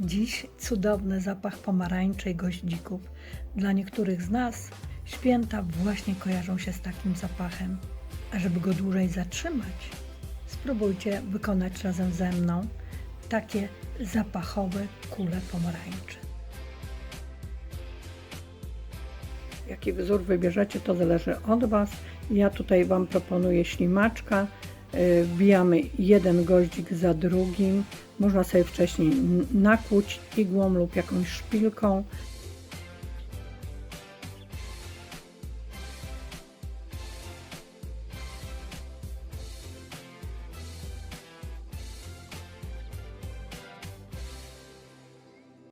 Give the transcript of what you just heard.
Dziś cudowny zapach pomarańczy i goździków. Dla niektórych z nas święta właśnie kojarzą się z takim zapachem. A żeby go dłużej zatrzymać, spróbujcie wykonać razem ze mną takie zapachowe kule pomarańczy. Jaki wzór wybierzecie, to zależy od Was. Ja tutaj Wam proponuję ślimaczka. Yy, Wbijamy jeden goździk za drugim. Można sobie wcześniej nakłuć igłą lub jakąś szpilką